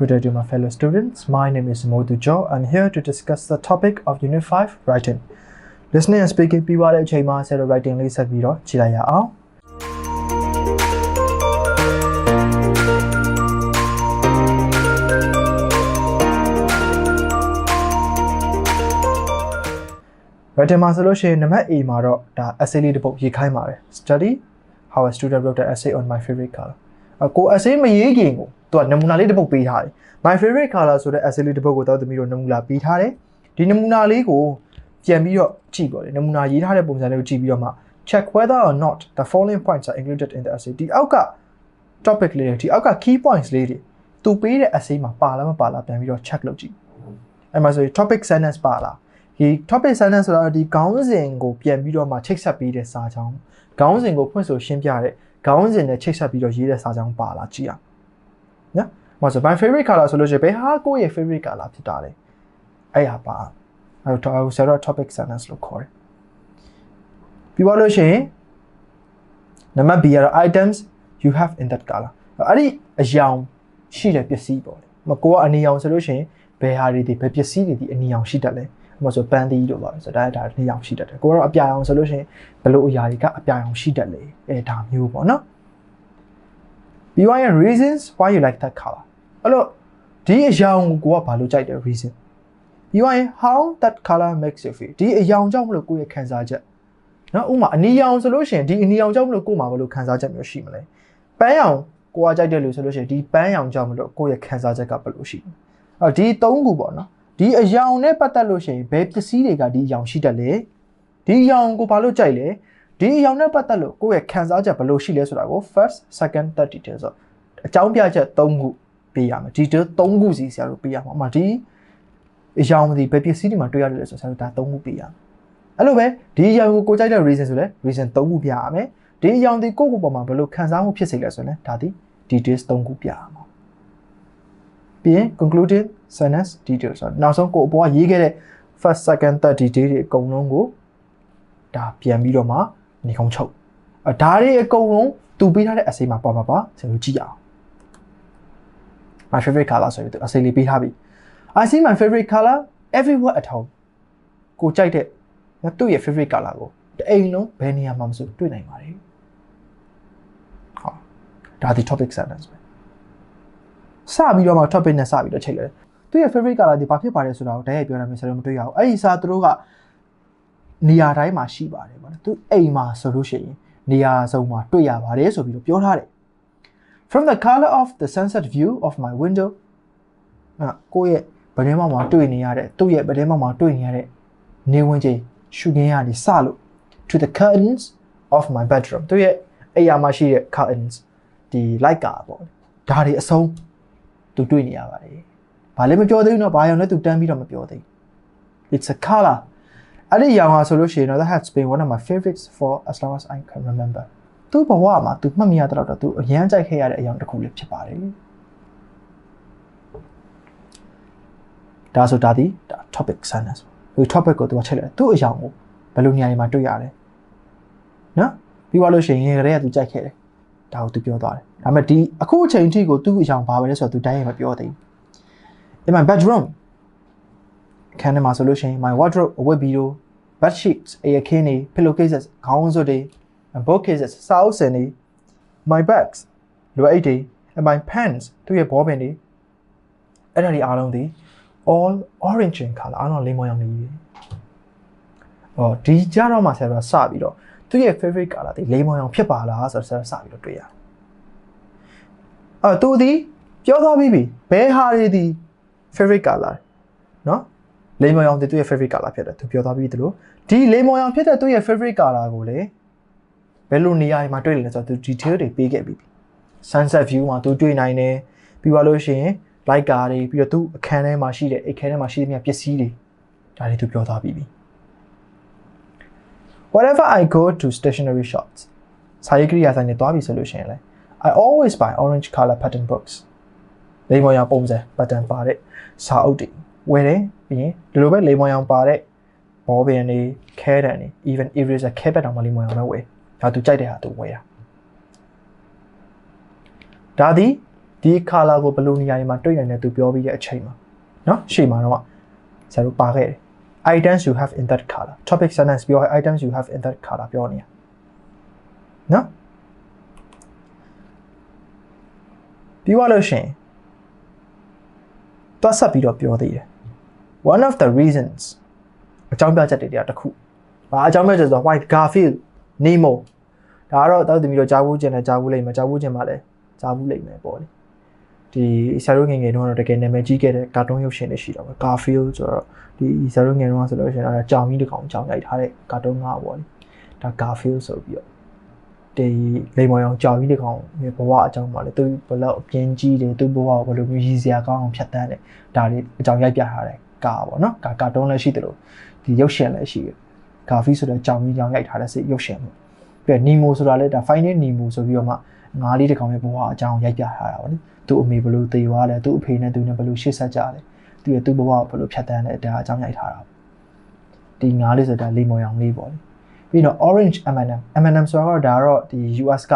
Good day to my fellow students. My name is Modu Jo. I'm here to discuss the topic of Unit 5 Writing. Listening and speaking ပြီးသွားတဲ့အချိန်မှာဆရာတို့ writing လေးဆက်ပြီးတော့ကြည့်လိုက်ရအောင် writing မှာဆိုလို့ရှိရင်နံပါတ် A မှာတော့ဒါ essay လေးတစ်ပုဒ်ရေးခိုင်းပါတယ် study how a student wrote an essay on my favorite color အ ကို essay မရေးခင်ကိုသူကနမူနာလေးတစ်ပုဒ်ပေးထားတယ် my favorite color ဆိုတဲ့ essay လေးတစ်ပုဒ်ကိုတောက်သမီးတို့နမူနာပေးထားတယ်ဒီနမူနာလေးကိုပြန်ပြီးတော့ကြည့်ပါလေနမူနာရေးထားတဲ့ပုံစံလေးကိုကြည့်ပြီးတော့မှ check whether or not the following points are included in the essay ဒီအောက်က topic လေးတွေဒီအောက်က key points လေးတွေသူပေးတဲ့ essay မှာပါလားမပါလားပြန်ပြီးတော့ check လုပ်ကြည့်အဲ့မှာဆိုရင် topic sentence ပါလားဒီ topic sentence ဆိုတာဒီခေါင်းစဉ်ကိုပြန်ပြီးတော့မှချိတ်ဆက်ပေးတဲ့စာကြောင်းခေါင်းစဉ်ကိုဖွင့်ဆိုရှင်းပြတဲ့ ခေါင်းစဉ်နဲ့ချိတ်ဆက်ပြီးတော့ရေးတဲ့စာကြောင်းပါလားကြည့်အောင်နော်။မဆို my favorite color ဆိုလို့ရှိရင်ဘယ်ဟာကိုယ့်ရဲ့ favorite color ဖြစ်တာလဲ။အဲ့ဟာပါ။အဲ့တော့ဆရာတို့ topic sentence လို့ခေါ်တယ်။ပြီးသွားလို့ရှိရင်နံပါတ် B ကတော့ items you have in that color အဲ့ဒီအယောင်ရှိတဲ့ပစ္စည်းပေါ့လေ။မကိုကအနီရောင်ဆိုလို့ရှိရင်ဘယ်ဟာတွေဒီဘယ်ပစ္စည်းတွေဒီအနီရောင်ရှိတတ်လဲ။ ဥပမာဆိုပန်းသီးလို့ပါဆိုတော့ဒါဒါနှစ်ရောင်ရှိတတ်တယ်။ကိုကတော့အပြာရောင်ဆိုလို့ရှိရင်ဘယ်လိုအရာတွေကအပြာရောင်ရှိတတ်လဲ။အဲဒါမျိုးပေါ့နော်။ပြီးသွားရင် reasons why you like that color အဲ့တော့ဒီအယောင်ကိုကိုကဘာလို့ကြိုက်တယ် reason ပြီးသွားရင် how that color makes you feel ဒီအယောင်ကြောင့်မလို့ကိုယ့်ရဲ့ခံစားချက်နော်ဥပမာအနီရောင်ဆိုလို့ရှိရင်ဒီအနီရောင်ကြောင့်မလို့ကိုယ်မှာဘယ်လိုခံစားချက်မျိုးရှိမလဲပန်းရောင်ကိုကကြိုက်တယ်လို့ဆိုလို့ရှိရင်ဒီပန်းရောင်ကြောင့်မလို့ကိုယ့်ရဲ့ခံစားချက်ကဘယ်လိုရှိလဲအဲ့ဒီသုံးခုပေါ့နော် ဒီအယောင်နဲ့ပတ်သက်လို့ရှိရင်ဘယ်ပစ္စည်းတွေကဒီအယောင်ရှိတတ်လဲဒီအယောင်ကိုဘာလို့ကြိုက်လဲဒီအယောင်နဲ့ပတ်သက်လို့ကိုယ့်ရဲ့ခံစားချက်ဘယ်လိုရှိလဲဆိုတာကို first second third detail ဆိုအကြောင်းပြချက်၃ခုပေးရမယ် detail ၃ခုစီဆရာတို့ပေးရမှာအမှဒီအယောင်မသိဘယ်ပစ္စည်းတွေမှာတွေ့ရတယ်လဲဆိုဆရာတို့ဒါ၃ခုပေးရမယ်အဲ့လိုပဲဒီအယောင်ကိုကိုကြိုက်တဲ့ reason ဆိုလဲ reason ၃ခုပြရမယ်ဒီအယောင်ဒီကိုယ့်ကိုယ်ပေါ်မှာဘယ်လိုခံစားမှုဖြစ်စေလဲဆိုရင်ဒါဒီ details ၃ခုပြရမှာပြီးရင် concluding sentence details ဆိုတော့နောက်ဆုံးကိုအပေါ်ကရေးခဲ့တဲ့ first second third detail တွေအကုန်လုံးကိုဒါပြန်ပြီးတော့မှနေကောင်းချုပ်အဒါတွေအကုန်လုံးသူပေးထားတဲ့ essay မှာပါပါပါဆရာတို့ကြည့်ရအောင် my favorite color ဆိုပြီးသူ essay လေးပေးထားပြီ I see my favorite color everywhere at home ကိုကြိုက်တဲ့သူ့ရဲ့ favorite color ကိုတအိမ်လုံးဘယ်နေရာမှာမဆိုတွေ့နိုင်ပါတယ်ဟောဒါဒီ topic sentence ပဲစပြီးတော့မှ topic နဲ့စပြီးတော့ချိန်လိုက်တယ် သူ့ရဲ့ favorite color ဒီဘာဖြစ်ပါလဲဆိုတာကိုတကယ်ပြောရမယ်ဆိုတော့မတွေ့ရဘူးအဲ့ဒီစာသူတို့ကနေရာတိုင်းမှာရှိပါတယ်ဗောနော်သူအိမ်မှာဆိုလို့ရှိရင်နေရာစုံမှာတွေ့ရပါတယ်ဆိုပြီးတော့ပြောထားတယ် from the color of the sunset view of my window နော်ကိုယ့်ရဲ့ဗဒင်းမောင်မှာတွေ့နေရတဲ့သူ့ရဲ့ဗဒင်းမောင်မှာတွေ့နေရတဲ့နေဝင်ချိန်ရှုခင်းရနေစလို့ to the curtains of my bedroom သူ့ရဲ့အိမ်ယာမှာရှိတဲ့ curtains ဒီ light ကာပေါ့ဒါတွေအဆုံးသူတွေ့နေရပါတယ် ဘာလဲမပြောသေးဘူးနော်ဘာရောင်လဲသူတန်းပြီးတော့မပြောသေးဘူး it's a color အဲ့ဒီရောင်ဟာဆိုလို့ရှိရင်တော့ that has been one of my favorites for as long as i can remember သူ့ဘဝမှာသူမှတ်မိရတော့သူအရန်ကြိုက်ခဲ့ရတဲ့အရာတစ်ခုလေးဖြစ်ပါတယ်ဒါဆိုဒါဒီ topic sadness ဒီ topic ကိုသူကချက်လိုက်သူ့အရာကိုဘယ်လိုနေရာတွေမှာတွေ့ရလဲနော်ပြီးသွားလို့ရှိရင်ငယ်ကလေးကသူကြိုက်ခဲ့တယ်ဒါကိုသူပြောသွားတယ်ဒါပေမဲ့ဒီအခုအချိန်အထိကိုသူ့အရာဘာပဲလဲဆိုတော့သူတိုင်းရင်မပြောသေးဘူး in my bedroom ခန်းထဲမှာဆိုလို့ရှိရင် my wardrobe အဝတ်ဘီတို့ bed sheets အရခင်းတွေ pillowcases ခေါင်းစွပ်တွေ bookcases စာအုပ်စင်တွေ my bags လိုအိတ်တွေ and my pens သူ့ရဲ့ဘောပင်တွေအဲ့ဒါတွေအားလုံးဒီ all orange in color အားလုံးလိမ္မော်ရောင်နေပြီ။ဟောဒီကြတော့မှဆရာကစပြီးတော့သူ့ရဲ့ favorite color ဒီလိမ္မော်ရောင်ဖြစ်ပါလားဆိုတော့ဆရာစပြီးတော့တွေ့ရတယ်။အော်သူဒီပြောသွားပြီးပြီဘယ်ဟာတွေဒီ favorite color နော်လိမ္မော်ရောင်ဒီသူ့ရဲ့ favorite color ဖြစ်တယ်သူပြောသွားပြီးသလိုဒီလိမ္မော်ရောင်ဖြစ်တဲ့သူ့ရဲ့ favorite color ကိုလေဘယ်လိုနေရာတွေမှာတွေ့လဲဆိုတော့သူ detail တွေပေးခဲ့ပြီးပြီ sunset view မှာသူတွေ့နိုင်တယ်ပြီးသွားလို့ရှိရင် light ကားတွေပြီးတော့သူအခန်းထဲမှာရှိတဲ့အိတ်ခန်းထဲမှာရှိတဲ့မြပစ္စည်းတွေဒါတွေသူပြောသွားပြီးပြီ whenever i go to stationery shops စာရေးကိရိယာဆိုင်တွေတွားပြီဆိုလို့ရှိရင်လေ i always buy orange color pattern books လိမ္မော်ရောင်ပုံစံ pattern ပါတဲ့စာအုပ်တွေဝယ်တယ်ပြီးရင်ဒီလိုပဲလိမ္မော်ရောင်ပါတဲ့ဘောပင်တွေခဲတံတွေ even eraser ခဲပတ်တောင်မှလိမ္မော်ရောင်ပဲဝယ်ဒါသူကြိုက်တဲ့ဟာသူဝယ်တာဒါသည် ဒီ color ကိုဘယ်လိုနေရာတွေမှာတွေ့နိုင်လဲသူပြောပြီးတဲ့အချိန်မှာเนาะရှေ့မှာတော့ဆရာတို့ပါခဲ့တယ် items you have in that color topic sentence ပြော items you have in that color ပြောနေရเนาะပြီးသွားလို့ရှိရင် သွားဆက်ပြီးတော့ပြောသေးတယ် one of the reasons အကြောင်းပြချက်တွေတရားတစ်ခု။ဘာအကြောင်းပြချက်ဆိုတော့ White Garfield Nemo ဒါကတော့တောက်သမီးတို့ကြားဘူးကျင်တယ်ကြားဘူးလိမ့်မယ်ကြားဘူးကျင်မှလည်းကြားဘူးလိမ့်မယ်ပေါ့လေ။ဒီဆရာတို့ငယ်ငယ်တုန်းကတော့တကယ်နာမည်ကြီးခဲ့တဲ့ကာတွန်းရုပ်ရှင်တွေရှိတော့ပဲ Garfield ဆိုတော့ဒီဆရာတို့ငယ်တုန်းကဆိုလို့ရှိရင်အဲကြောင်ကြီးတစ်ကောင်ကြောင်ရိုက်ထားတဲ့ကာတွန်းငါပေါ့လေ။ဒါ Garfield ဆိုပြီးတော့ ဒီလိမ္မော်ရောင်ကြောင်ကြီးတစ်ကောင်ဘဝအကြောင်းပါလေသူဘလောက်အပြင်းကြီးတယ်သူဘဝကိုဘယ်လိုမျိုးရည်စရာကောင်းအောင်ဖြတ်တန်းတယ်ဒါတွေအကြောင်းရိုက်ပြထားတယ်ကာပေါ့နော်ကာကာတွန်းလည်းရှိတယ်လို့ဒီရုပ်ရှင်လည်းရှိတယ်ဂါဖီဆိုတဲ့ကြောင်ကြီးကြောင်ရိုက်ထားတဲ့စိတ်ရုပ်ရှင်ပေါ့ပြီးတော့နီမိုဆိုတာလည်းဒါ Finding Nemo ဆိုပြီးတော့မှငါးလေးတစ်ကောင်ရဲ့ဘဝအကြောင်းရိုက်ပြထားတာပေါ့လေသူ့အမေဘယ်လိုသေသွားလဲသူ့အဖေနဲ့သူနဲ့ဘယ်လိုရှေ့ဆက်ကြလဲသူရဲ့သူ့ဘဝကိုဘယ်လိုဖြတ်တန်းလဲဒါအကြောင်းရိုက်ထားတာဒီငါးလေးဆိုတာလေမော်ရောင်လေးပေါ့လေ ပြီးတော့ Orange M&M M&M ဆိုတော့ဒါကတော့ဒီ US က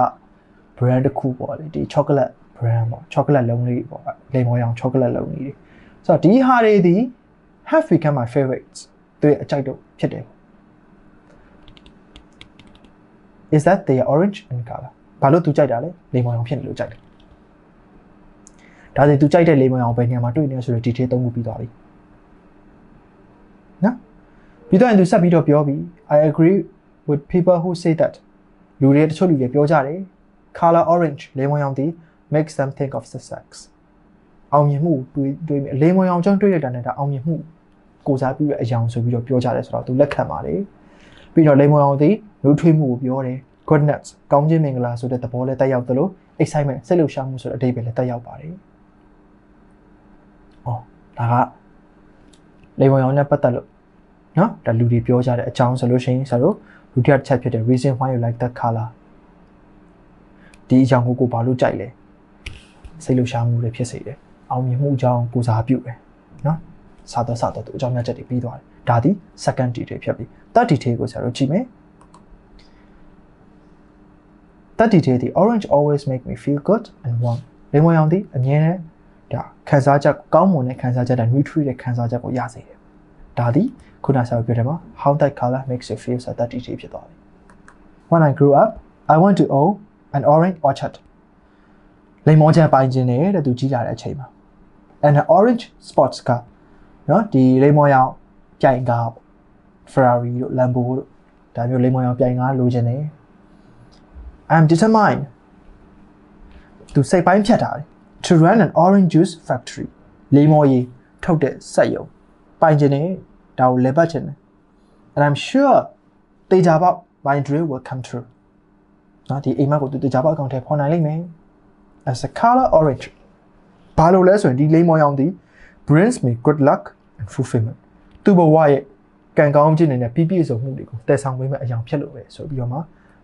brand တစ်ခုပေါ့လေဒီ chocolate brand ပေါ့ chocolate လုံးလေးပေါ့လေမော်ရောင် chocolate လုံးလေးတွေဆိုတော့ဒီဟာတွေဒီ have become my favorites သူရဲ့အကြိုက်တော့ဖြစ်တယ် is that they are orange in color ဘာလို့သူကြိုက်တာလဲလေမောင်အောင်ဖြစ်နေလို့ကြိုက်တယ်ဒါဆိုသူကြိုက်တဲ့လေမောင်အောင်ဘယ်နေရာမှာတွေ့နေလဲဆိုတော့ detail သုံးခုပြီးသွားပြီနော်ပြီးတော့သူဆက်ပြီးတော့ပြောပြီး I agree with people who say that လူတွေတချို့လူတွေပြောကြတယ် color orange လေမောင်အောင်ဒီ makes them think of success အောင်မြင်မှုတွေးတွေးမိလေမောင်အောင်ကြောင့်တွေးလိုက်တာနဲ့ဒါအောင်မြင်မှုကိုစားပြုတဲ့အရာဆိုပြီးတော့ပြောကြတယ်ဆိုတော့သူလက်ခံပါတယ်ပြီးတော့လေမောင်အောင်ဒီနှုတ်ထွေးမှုကိုပြောတယ် goodness ကောင်းခြင်းမင်္ဂလာဆိုတဲ့သဘောလည်းတက်ရောက်သလို excitement စိတ်လှုပ်ရှားမှုဆိုတဲ့အဓိပ္ပာယ်လည်းတက်ရောက်ပါတယ်။အော်ဒါကလေမောင်အောင်နဲ့ပတ်သက်လို့နော်ဒါလူတွေပြောကြတဲ့အကြောင်းဆိုလို့ရှိရင်ဆိုတော့ ဒုတိယတစ်ချက်ဖြစ်တဲ့ reason why you like that color ဒီအကြောင်းကိုကိုဘာလို့ကြိုက်လဲစိတ်လှုပ်ရှားမှုတွေဖြစ်စေတယ်အောင်မြင်မှုအကြောင်းကိုစားပြုတယ်နော်စားတော့စားတော့သူအကြောင်းများချက်တွေပြီးသွားတယ်ဒါဒီ second detail ဖြစ်ပြီ third detail ကိုဆရာတို့ကြည့်မယ် third detail ဒီ orange always make me feel good and warm လေမွန်ရောင်ဒီအမြဲတမ်းဒါခံစားချက်ကောင်းမွန်တဲ့ခံစားချက်ဒါ nutrient တဲ့ခံစားချက်ကိုရစေတယ် ဒါဒီခုနဆရာပြောတယ်မှာ how that color makes you feel ဆိုတဲ့ detail ဖြစ်သွားပြီ when i grew up i want to own an orange orchard လိမ္မောချမ်းပိုင်ခြင်းနဲ့တဲ့သူကြီးလာတဲ့အချိန်မှာ and an orange sports car နော်ဒီလိမ္မောရောင်ပြိုင်ကား Ferrari တို့ Lambo တို့ဒါမျိုးလိမ္မောရောင်ပြိုင်ကားလိုချင်တယ် I'm determined သူစိတ်ပိုင်းဖြတ်ထားတယ် to run an orange juice factory လိမ္မော်ရည်ထုတ်တဲ့စက်ရုံ ပိုင်ခြင်းနဲ့ဒါကိုလဲပတ်ခြင်းနဲ့ and I'm sure တေချာပေါက် my dream will come true နော်ဒီအိမ်မက်ကိုသူတေချာပေါက်အကောင့်ထဲပေါ်နိုင်လိမ့်မယ် as a color orange ဘာလို့လဲဆိုရင်ဒီလိမ္မော်ရောင်ဒီ brings me good luck and fulfillment သူ့ဘဝရဲ့ကံကောင်းခြင်းနဲ့ပြည့်ပြည့်စုံမှုတွေကိုတည်ဆောင်ပေးမဲ့အရာဖြစ်လို့ပဲဆိုပြီးတော့မှ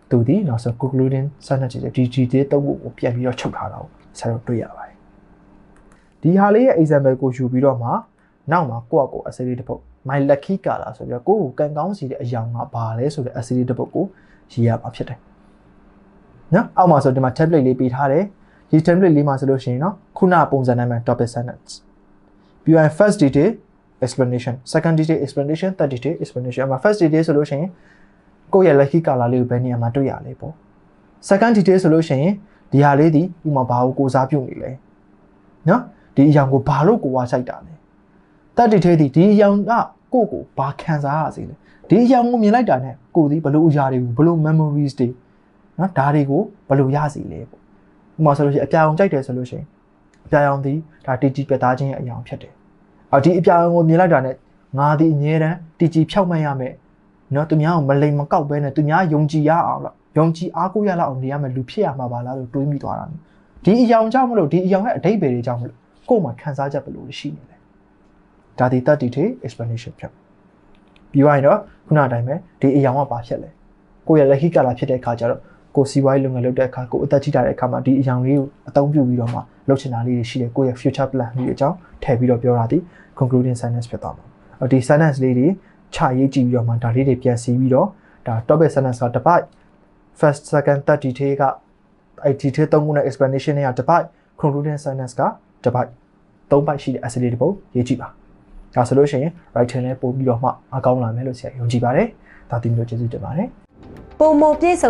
သူဒီနောက်ဆုံး concluding sentence တွေ DGT တုံးဖို့ကိုပြန်ပြီးတော့ချုပ်ထားတာကိုဆက်တော့တွေ့ရပါတယ်ဒီဟာလေးရဲ့ example ကိုယူပြီးတော့မှ နောက်မှာကိုယ့်အကို essay တစ်ပုဒ် my lucky color ဆိုပြီးတော့ကိုယ့်ကိုကံကောင်းစီတဲ့အရာကဘာလဲဆိုတဲ့ essay တစ်ပုဒ်ကိုရေးရမှာဖြစ်တယ်နော်အောက်မှာဆိုဒီမှာ template လေးပေးထားတယ်ဒီ template လေးမှာဆိုလို့ရှိရင်เนาะခုနပုံစံနဲ့မှ topic sentence ပြီးရင် first detail explanation second detail explanation third detail explanation အမှာ first detail ဆိုလို့ရှိရင်ကိုယ့်ရဲ့ lucky color လေးကိုဘယ်နေရာမှာတွေ့ရလဲပေါ့ second detail ဆိုလို့ရှိရင်ဒီဟာလေးဒီဥမာဘာကိုကိုစားပြုနေလဲနော်ဒီအရာကိုဘာလို့ကိုဝါဆိုင်တာလဲ third detail ဒီဒီအရာကကိုကိုဘာခံစားရစေလဲဒီအရာကိုမြင်လိုက်တာနဲ့ကိုဒီဘလို့အရာတွေကိုဘလို့ memories တွေနော်ဒါတွေကိုဘလို့ရစီလဲပေါ့ဥမာဆိုလို့ရှိရင်အပြာရောင်ကြိုက်တယ်ဆိုလို့ရှိရင်အပြာရောင်ဒီဒါတီတီပြတ်သားခြင်းရဲ့အရာဖြစ်တယ်အော်ဒီအပြာရောင်ကိုမြင်လိုက်တာနဲ့ငါဒီအမြဲတမ်းတီတီဖြောက်မှတ်ရမယ်နော်သူများကိုမလိမ်မကောက်ပဲနဲ့သူများယုံကြည်ရအောင်လားယုံကြည်အားကိုးရလောက်အောင်နေရမယ်လူဖြစ်ရမှာပါလားလို့တွေးမိသွားတာဒီအယောင်ကြောင့်မလို့ဒီအယောင်ရဲ့အတိတ်ပဲတွေကြောင့်မလို့ကိုယ်မှာခံစားချက်ဘယ်လိုရှိနေလဲ ဒါဒီ30 day explanation ဖြစ်ပြီးသွားရင်တော့ခုနအတိုင်းပဲဒီအယောင်ကဘာဖြစ်လဲကိုယ့်ရဲ့လက်ဟိကလာဖြစ်တဲ့အခါကျတော့ကိုစီးပွားရေးလုပ်ငန်းလုပ်တဲ့အခါကိုအသက်ကြီးတာတဲ့အခါမှာဒီအယောင်လေးကိုအသုံးပြုပြီးတော့မှလုပ်ချင်တာလေးတွေရှိတယ်ကိုယ့်ရဲ့ future plan လေးတွေအကြောင်းထည့်ပြီးတော့ပြောတာဒီ concluding sentence ဖြစ်သွားမှာဒီ sentence လေးတွေခြာရေးကြည့်ပြီးတော့မှဒါလေးတွေပြန်စီးပြီးတော့ဒါ topic sentence ကတစ်ပိုက် first second third detail ကအဲ့ detail သုံးခုနဲ့ explanation တွေကတစ်ပိုက် concluding sentence ကတစ်ပိုက်သုံးပိုက်ရှိတဲ့ essay လေးတစ်ပုဒ်ရေးကြည့်ပါ ဒါဆိုလို့ရှိရင် writing လည်းပို့ပြီးတော့မှအကောင်းလာမယ်လို့ဆရာယုံကြည်ပါတယ်ဒါတင်ပြီးတော့ကျေးဇူးတင်ပါတယ်ပုံမပြည့်စုံ